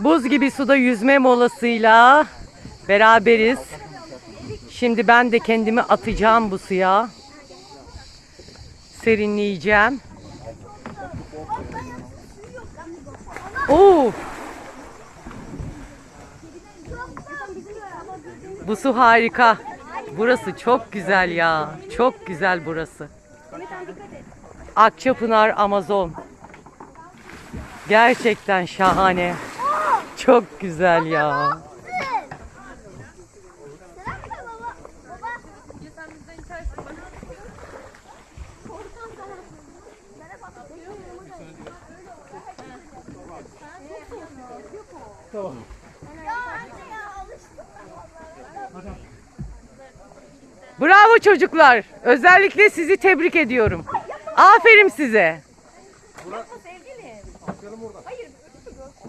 Buz gibi suda yüzme molasıyla beraberiz. Şimdi ben de kendimi atacağım bu suya. Serinleyeceğim. Oo, bu su harika. Burası çok güzel ya. Çok güzel burası. Akçapınar Amazon. Gerçekten şahane. Çok güzel ya. Bravo çocuklar. Özellikle sizi tebrik ediyorum. Aferin size. Burak. Aferin orada. Hayır.